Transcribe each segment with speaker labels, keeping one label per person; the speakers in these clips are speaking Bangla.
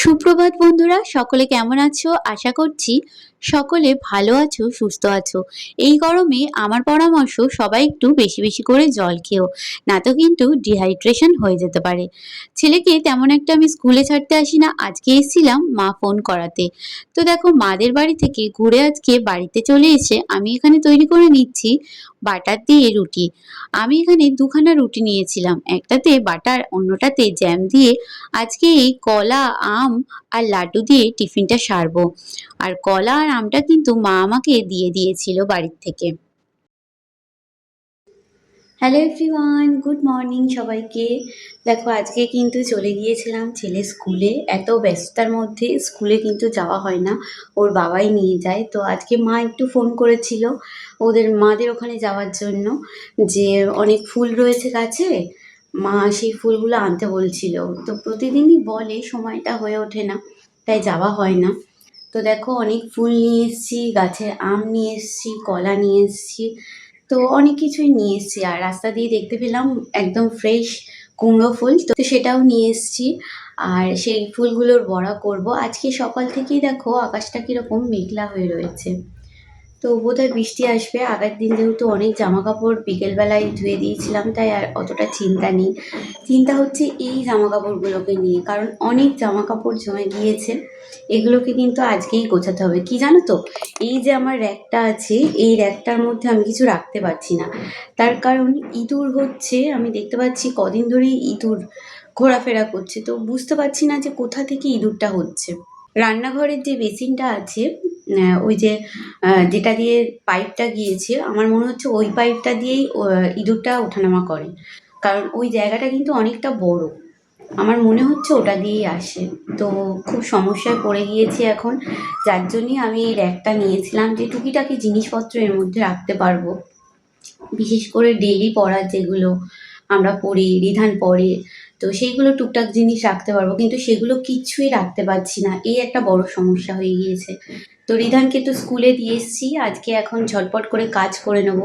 Speaker 1: সুপ্রভাত বন্ধুরা, সকলে কেমন আছো? আশা করছি সকলে ভালো আছো, সুস্থ আছো। এই গরমে আমার পরামর্শ, সবাই একটু বেশি বেশি করে জল খেও না তো কিন্তু ডিহাইড্রেশন হয়ে যেতে পারে। ছেলেকে তেমন একটা আমি স্কুলে ছাড়তে আসি না, আজকে এসেছিলাম মা ফোন করাতে। তো দেখো, মাদের বাড়ি থেকে ঘুরে আজকে বাড়িতে চলে এসে আমি এখানে তৈরি করে নিচ্ছি বাটার দিয়ে রুটি। আমি এখানে দুখানা রুটি নিয়েছিলাম, একটাতে বাটার, অন্যটাতে জ্যাম দিয়ে আজকে এই কলা, আম আর লাড্ডু দিয়ে টিফিনটা সারবো। আর কলা আর আমটা কিন্তু মা আমাকে দিয়ে দিয়েছিল বাড়ির থেকে। হ্যালো এভরিওয়ান গুড মর্নিং সবাইকে। দেখো, আজকে কিন্তু চলে গিয়েছিলাম ছেলে স্কুলে এত ব্যস্ততার মধ্যে স্কুলে কিন্তু যাওয়া হয় না। ওর বাবাই নিয়ে যায়। তো আজকে মা একটু ফোন করেছিল ওদের মাদের ওখানে যাওয়ার জন্য যে অনেক ফুল রয়েছে গাছে। মা সেই ফুলগুলো আনতে বলছিল। তো প্রতিদিনই বলে সময়টা হয়ে ওঠে না, তাই যাওয়া হয় না। তো দেখো, অনেক ফুল নিয়ে এসেছি গাছের আম নিয়ে এসেছি, কলা নিয়ে এসেছি। তো অনেক কিছুই নিয়ে এসেছি আর রাস্তা দিয়ে দেখতে পেলাম একদম ফ্রেশ কুমড়ো ফুল। তো সেটাও নিয়ে এসেছি আর সেই ফুলগুলোর বড়া করব। আজকে সকাল থেকেই দেখো আকাশটা কীরকম মেঘলা হয়ে রয়েছে। তো বোধহয় বৃষ্টি আসবে। আগের দিন যেহেতু অনেক জামা কাপড় বিকেলবেলায় ধুয়ে দিয়েছিলাম, তাই আর অতটা চিন্তা নেই। চিন্তা হচ্ছে এই জামা কাপড়গুলোকে নিয়ে, কারণ অনেক জামা কাপড় জমে গিয়েছে। এগুলোকে কিন্তু আজকেই গোছাতে হবে। কি জানো তো? এই যে আমার র্যাকটা আছে, এই র্যাকটার মধ্যে আমি কিছু রাখতে পারছি না। তার কারণ ইঁদুর হচ্ছে, আমি দেখতে পাচ্ছি কদিন ধরেই ইঁদুর ঘোরাফেরা করছে। তো বুঝতে পারছি না যে কোথা থেকে ইঁদুরটা হচ্ছে। রান্নাঘরের যে বেসিনটা আছে ওই যে যেটা দিয়ে পাইপটা গিয়েছে, আমার মনে হচ্ছে ওই পাইপটা দিয়েই ইঁদুরটা ওঠানামা করে। কারণ ওই জায়গাটা কিন্তু অনেকটা বড়। আমার মনে হচ্ছে ওটা দিয়েই আসে। তো খুব সমস্যায় পড়ে গিয়েছি এখন। যার জন্যই আমি এই র্যাকটা নিয়েছিলাম যে টুকিটাকি জিনিসপত্র এর মধ্যে রাখতে পারব। বিশেষ করে ডেইলি পড়ার যেগুলো আমরা পড়ি রিধান পড়ে তো সেইগুলো টুকটাক জিনিস রাখতে পারব। কিন্তু সেগুলো কিচ্ছুই রাখতে পারছি না। এই একটা বড় সমস্যা হয়ে গিয়েছে। তো রিধানকে তো স্কুলে দিয়ে এসেছি, আজকে এখন ঝটপট করে কাজ করে নেব।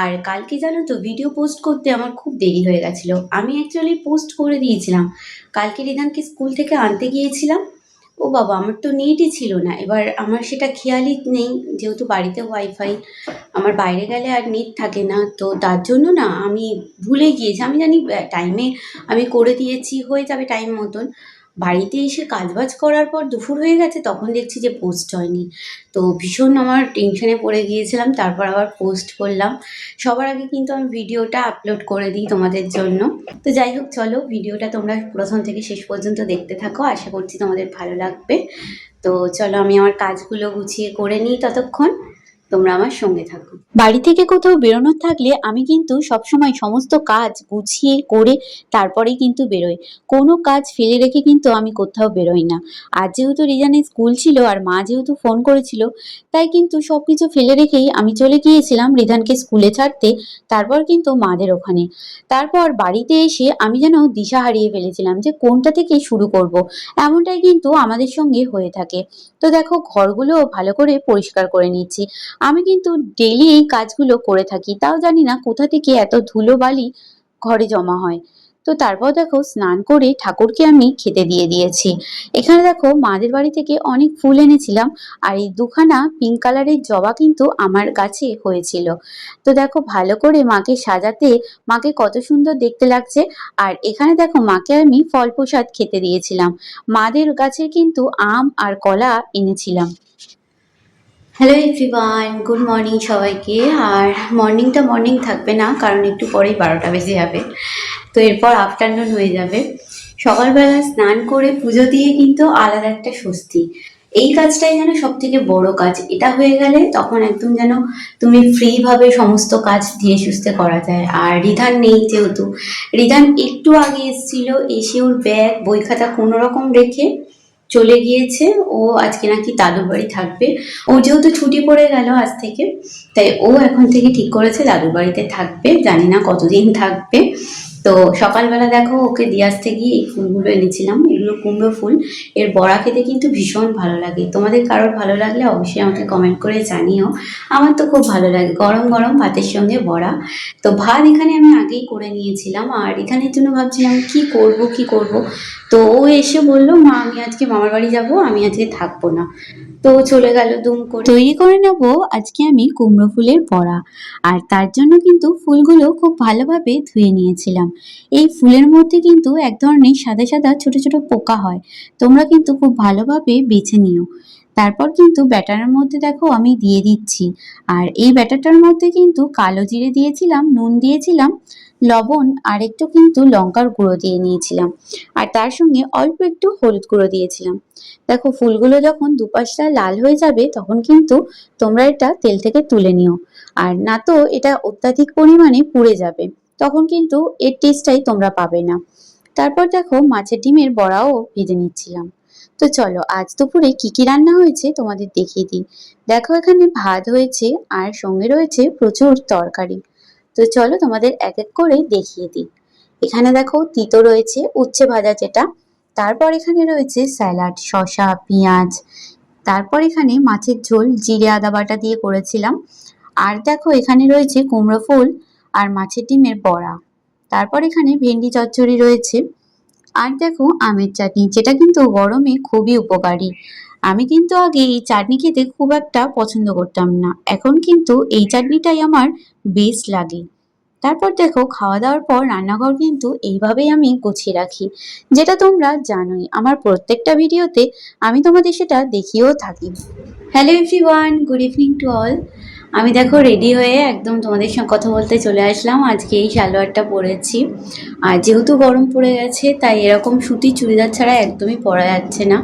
Speaker 1: আর কালকে জানো তো ভিডিও পোস্ট করতে আমার খুব দেরি হয়ে গেছিল। আমি অ্যাকচুয়ালি পোস্ট করে দিয়েছিলাম। কালকে রিধানকে স্কুল থেকে আনতে গিয়েছিলাম। ও বাবা, আমার তো নেটই ছিল না। এবার আমার সেটা খেয়ালই নেই, যেহেতু বাড়িতে ওয়াইফাই আমার বাইরে গেলে আর নেট থাকে না। তো তার জন্য না আমি ভুলে গিয়েছি। আমি জানি টাইমে আমি করে দিয়েছি, হয়ে যাবে টাইম মতন। বাড়িতে এসে কাজবাজ করার পর দুপুর হয়ে গেছে, তখন দেখছি যে পোস্ট হয়নি। তো ভীষণ আমার টেনশনে পড়ে গিয়েছিলাম, তারপর আবার পোস্ট করলাম। সবার আগে কিন্তু আমি ভিডিওটা আপলোড করে দিই তোমাদের জন্য। তো যাই হোক, চলো ভিডিওটা তোমরা প্রথম থেকে শেষ পর্যন্ত দেখতে থাকো, আশা করছি তোমাদের ভালো লাগবে। তো চলো আমি আমার কাজগুলো গুছিয়ে করে নিই ততক্ষণ। তোমরা আমার সঙ্গে থাকো। বাড়ি থেকে কোথাও বেরোনোর থাকলে আমি কিন্তু সবসময় সমস্ত কাজ গুছিয়ে করে তারপরেই কিন্তু বেরোই। কোনো কাজ ফেলে রেখে কিন্তু আমি কোথাও বেরোই না। আর যেহেতু রিজানের স্কুল ছিল আর মা যেহেতু ফোন করেছিল, তাই কিন্তু সব কিছু ফেলে রেখেই আমি চলে গিয়েছিলাম রিধানকে স্কুলে ছাড়তে, তারপর কিন্তু মাদের ওখানে। তারপর বাড়িতে এসে আমি যেন দিশা হারিয়ে ফেলেছিলাম যে কোনটা থেকে শুরু করব। এমনটাই কিন্তু আমাদের সঙ্গে হয়ে থাকে। তো দেখো, ঘরগুলো ভালো করে পরিষ্কার করে নিচ্ছি। আমি কিন্তু ডেলি এই কাজগুলো করে থাকি। তাও জানি না কোথা থেকে এত ধুলো বালি ঘরে জমা হয়। তো তারপর দেখো স্নান করে ঠাকুরকে আমি খেতে দিয়ে দিয়েছি। এখানে দেখো মাদের বাড়ি থেকে অনেক ফুল এনেছিলাম আর এই দুখানা পিঙ্ক কালারের জবা কিন্তু আমার গাছে হয়েছিল। তো দেখো ভালো করে মাকে সাজাতে, মাকে কত সুন্দর দেখতে লাগছে। আর এখানে দেখো মাকে আমি ফল প্রসাদ খেতে দিয়েছিলাম। মাদের গাছের কিন্তু আম আর কলা এনেছিলাম। হ্যালো এভরিওয়ান গুড মর্নিং সবাইকে। আর মর্নিংটা মর্নিং থাকবে না, কারণ একটু পরেই বারোটা বেজে যাবে। তো এরপর আফটারনুন হয়ে যাবে। সকালবেলা স্নান করে পুজো দিয়ে কিন্তু আলাদা একটা স্বস্তি। এই কাজটাই যেন সব থেকে বড় কাজ। এটা হয়ে গেলে তখন একদম যেন তুমি ফ্রিভাবে সমস্ত কাজ দিয়ে সুস্থে করা যায়। আর রিধান নেই যেহেতু। রিধান একটু আগে এসেছিল, এসে ওর ব্যাগ বই খাতা কোনো রকম রেখে চলে গিয়েছে। ও আজকে নাকি দাদুর বাড়ি থাকবে। ও যেহেতু ছুটি পড়ে গেল আজ থেকে, তাই ও এখন থেকে ঠিক করেছে দাদুর বাড়িতে থাকবে। জানি না কতদিন থাকবে। তো সকালবেলা দেখো ওকে দিয়ে আসতে গিয়ে এই ফুলগুলো এনেছিলাম, এগুলো কুমড়ো ফুল। এর বড়া খেতে কিন্তু ভীষণ ভালো লাগে। তোমাদের কারোর ভালো লাগলে অবশ্যই আমাকে কমেন্ট করে জানিও। আমার তো খুব ভালো লাগে। গরম গরম ভাতের সঙ্গে বড়া। তো ভাত এখানে আমি আগেই করে নিয়েছিলাম। আর এখানের জন্য ভাবছিলাম, কি করব কি করব? তো ও এসে বলল, মা, আমি আজকে মামার বাড়ি যাব, আমি আজকে থাকব না। তো চলে গেল দুম করে। তৈরি করে নেব আজকে আমি কুমড়ো ফুলের বড়া। আর তার জন্য কিন্তু ফুলগুলো খুব ভালোভাবে ধুয়ে নিয়েছিলাম। এই ফুলের মধ্যে কিন্তু এক ধরনের সাদা সাদা ছোট ছোট পোকা হয়। তোমরা কিন্তু খুব ভালোভাবে বেছে নিও। তারপর কিন্তু ব্যাটারের মধ্যে দেখো আমি দিয়ে দিচ্ছি। আর এই ব্যাটারটার মধ্যে কিন্তু কালো জিরে দিয়েছিলাম, নুন দিয়েছিলাম। লবণ আর একটু কিন্তু লঙ্কার গুঁড়ো দিয়ে নিয়েছিলাম। আর তার সঙ্গে অল্প একটু হলুদ গুঁড়ো দিয়েছিলাম। দেখো, ফুলগুলো যখন দুপাশটা লাল হয়ে যাবে, তখন কিন্তু তোমরা এটা তেল থেকে তুলে নিও। আর না তো, এটা অত্যাধিক পরিমাণে পুড়ে যাবে। তখন কিন্তু এর টেস্টটাই তোমরা পাবে না। তারপর দেখো, মাছের ডিমের বড়াও ভেজে নিচ্ছিলাম। তো চলো, আজ দুপুরে কি কি রান্না হয়েছে তোমাদের দেখিয়ে দিই। দেখো, এখানে ভাত হয়েছে আর সঙ্গে রয়েছে প্রচুর তরকারি। তো চলো তোমাদের এক এক করে দেখিয়ে দিই। এখানে দেখো তিতো রয়েছে, উচ্ছে ভাজা যেটা। তারপর এখানে রয়েছে স্যালাড, শসা, পেঁয়াজ। তারপর এখানে মাছের ঝোল, জিরে, আদা বাটা দিয়ে করেছিলাম। আর দেখো এখানে রয়েছে কুমড়ো ফুল আর মাছের ডিমের বড়া। তারপর এখানে ভেন্ডি চচ্চড়ি রয়েছে। আর দেখো আমের চাটনি, যেটা কিন্তু গরমে খুবই উপকারী। আমি কিন্তু আগে এই চাটনি খেতে খুব একটা পছন্দ করতাম না। এখন কিন্তু এই চাটনিটাই আমার বেস্ট লাগে। তারপর দেখো, খাওয়া দাওয়ার পর রান্নাঘর কিন্তু এইভাবেই আমি গুছিয়ে রাখি। যেটা তোমরা জানোই, আমার প্রত্যেকটা ভিডিওতে আমি তোমাদের সেটা দেখিয়েও থাকি। Hello everyone good evening to all আমি দেখো রেডি হয়ে একদম তোমাদের সঙ্গে কথা বলতে চলে আসলাম। আজকে এই সালোয়ারটা পরেছি। আর যেহেতু গরম পড়ে গেছে, তাই এরকম সুতি চুড়িদার ছাড়া একদমই পরা যাচ্ছে না।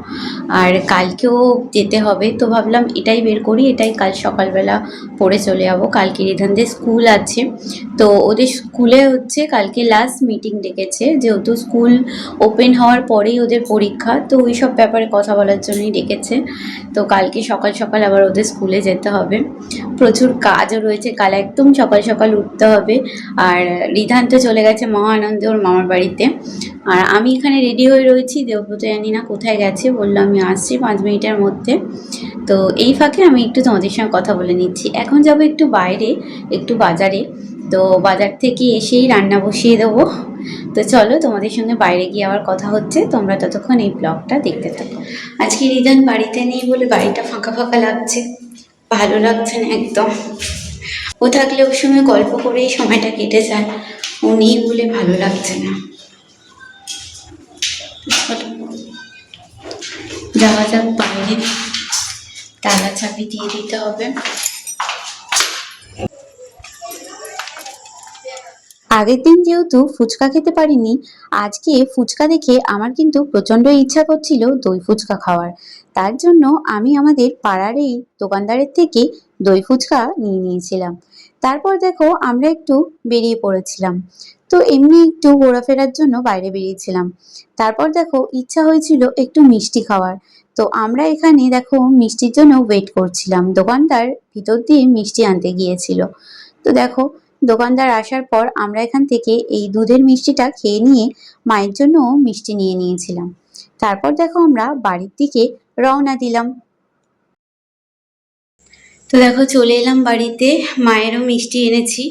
Speaker 1: আর কালকেও যেতে হবে, তো ভাবলাম এটাই বের করি, এটাই কাল সকালবেলা পরে চলে যাব। কালকে রিধানদের স্কুল আছে। তো ওদের স্কুলে হচ্ছে কালকে লাস্ট মিটিং ডেকেছে, যেহেতু স্কুল ওপেন হওয়ার পরেই ওদের পরীক্ষা, তো ওই সব ব্যাপারে কথা বলার জন্যই ডেকেছে। তো কালকে সকাল সকাল আবার ওদের স্কুলে যেতে হবে। প্রচুর কাজও রয়েছে, কাল একদম সকাল সকাল উঠতে হবে। আর রিধান তো চলে গেছে মহা আনন্দে ওর মামার বাড়িতে। আর আমি এখানে রেডি হয়ে রয়েছি, দেবব্রত জানি না কোথায় গেছে, বলল আমি আসছি পাঁচ মিনিটের মধ্যে। তো এই ফাঁকে আমি একটু তোমাদের সঙ্গে কথা বলে নিচ্ছি। এখন যাব একটু বাইরে, একটু বাজারে। তো বাজার থেকে এসেই রান্না বসিয়ে দেবো। তো চলো তোমাদের সঙ্গে বাইরে গিয়ে আবার কথা হচ্ছে, তোমরা ততক্ষণ এই ব্লগটা দেখতে থাকো। আজকে রিদান বাড়িতে নেই বলে বাড়িটা ফাঁকা ফাঁকা লাগছে। ভালো লাগছে না একদম। ও থাকলে ওর সঙ্গে গল্প করেই সময়টা কেটে যায়। ও নেই বলে ভালো লাগছে না। যাওয়া যাক বাইরে। তালা চাবি দিয়ে দিতে হবে। আগের দিন যেহেতু ফুচকা খেতে পারিনি, আজকে ফুচকা দেখে আমার কিন্তু প্রচণ্ড ইচ্ছা করছিল দই ফুচকা খাওয়ার। তার জন্য আমি আমাদের পাড়ার এই দোকানদারের থেকে দই ফুচকা নিয়ে নিয়েছিলাম। তারপর দেখো আমরা একটু বেরিয়ে পড়েছিলাম। তো এমনি একটু ঘোরাফেরার জন্য বাইরে বেরিয়েছিলাম। তারপর দেখো ইচ্ছা হয়েছিল একটু মিষ্টি খাওয়ার। তো আমরা এখানে দেখো মিষ্টির জন্য ওয়েট করছিলাম। দোকানদার ভিতর দিয়ে মিষ্টি আনতে গিয়েছিল। তো দেখো দোকানদার আসার পর আমরা এখান থেকে এই দুধের মিষ্টিটা খেয়ে নিয়ে মায়ের জন্য মিষ্টি নিয়ে নিয়েছিলাম। তারপর দেখো আমরা বাড়ির দিকে রওনা দিলাম। তো দেখো চলে এলাম বাড়িতে, মায়েরও মিষ্টি এনেছি।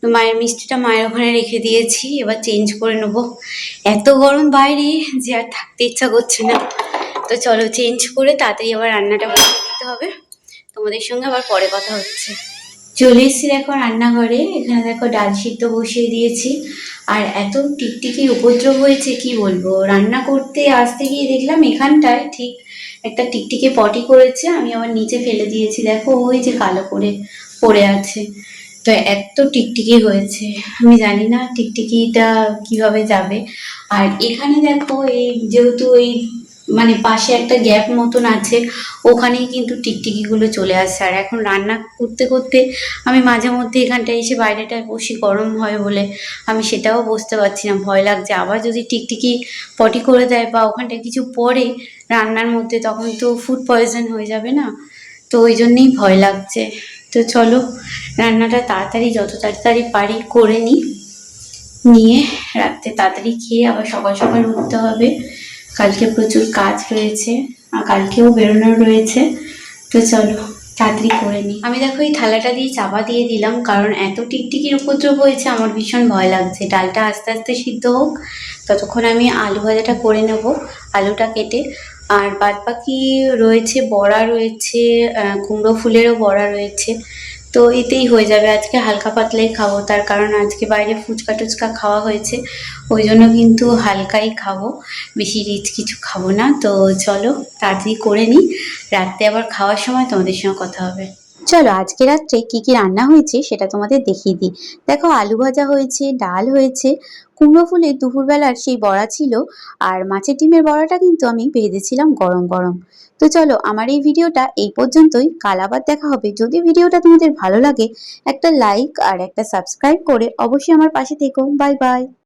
Speaker 1: তো মায়ের মিষ্টিটা মায়ের ওখানে রেখে দিয়েছি, এবার চেঞ্জ করে নেব। এত গরম বাইরে যে আর থাকতে ইচ্ছা করছে না। তো চলো চেঞ্জ করে তাড়াতাড়ি আবার রান্নাটা বসিয়ে দিতে হবে। তোমাদের সঙ্গে আবার পরে কথা হচ্ছে। চলে এসেছি দেখো রান্নাঘরে। এখানে দেখো ডাল সিদ্ধ বসিয়ে দিয়েছি। আর এত টিকটিকি উপদ্রব হয়েছে, কি বলব? রান্না করতে আসতে গিয়ে দেখলাম এখানটায় ঠিক একটা টিকটিকি পটি করেছে। আমি আবার নিচে ফেলে দিয়েছি। দেখো, ওই যে কালো করে পড়ে আছে। তো এত টিকটিকি হয়েছে। আমি জানি না টিকটিকিটা কীভাবে যাবে। আর এখানে দেখো, এই যেহেতু এই মানে পাশে একটা গ্যাপ মতন আছে, ওখানেই কিন্তু টিকটিকিগুলো চলে আসছে আর এখন রান্না করতে করতে আমি মাঝে মধ্যে এখানটায় এসে বাইরেটায় বসি, গরম হয় বলে। আমি সেটাও বুঝতে পারছি না, ভয় লাগছে। আবার যদি টিকটিকি পটি করে দেয় বা ওখানটায় কিছু পড়ে রান্নার মধ্যে, তখন তো ফুড পয়জন হয়ে যাবে না। তো ওই জন্যেই ভয় লাগছে। তো চলো, রান্নাটা তাড়াতাড়ি, যত তাড়াতাড়ি পারি করে নিই। নিয়ে রাত্রে তাড়াতাড়ি খেয়ে আবার সকাল সকাল উঠতে হবে। কালকে প্রচুর কাজ রয়েছে, আর কালকেও বেরোনোর রয়েছে। তো চলো, তাড়াতাড়ি করে নিই আমি দেখো এই থালাটা দিয়ে চাপা দিয়ে দিলাম, কারণ এত টিকটিকির উপদ্রব হয়েছে, আমার ভীষণ ভয় লাগছে। ডালটা আস্তে আস্তে সিদ্ধ হোক, ততক্ষণ আমি আলু ভাজাটা করে নেব, আলুটা কেটে। আর বাদ বাকি রয়েছে, বড়া রয়েছে কুমড়ো ফুলেরও বড়া রয়েছে। তো এতেই হয়ে যাবে। আজকে হালকা পাতলাই খাব, তার কারণ আজকে বাইরে ফুচকা টুচকা খাওয়া হয়েছে। ওই জন্য কিন্তু হালকাই খাব, বেশি রিচ কিছু খাব না। তো চলো, তাড়াতাড়ি করে নিই। রাত্রে আবার খাওয়ার সময় তোমাদের সঙ্গে কথা হবে। চলো আজকে রাত্রে কি কি রান্না হয়েছে সেটা তোমাদের দেখিয়ে দিই। দেখো আলু ভাজা হয়েছে, ডাল হয়েছে, কুমড়ো ফুলের দুপুরবেলার সেই বড়া ছিল, আর মাছের ডিমের বড়াটা কিন্তু আমি ভেজেছিলাম গরম গরম। তো চলো আমার এই ভিডিওটা এই পর্যন্তই, কাল আবার দেখা হবে। যদি ভিডিওটা তোমাদের ভালো লাগে, একটা লাইক আর একটা সাবস্ক্রাইব করে অবশ্যই আমার পাশে থেকো। Bye bye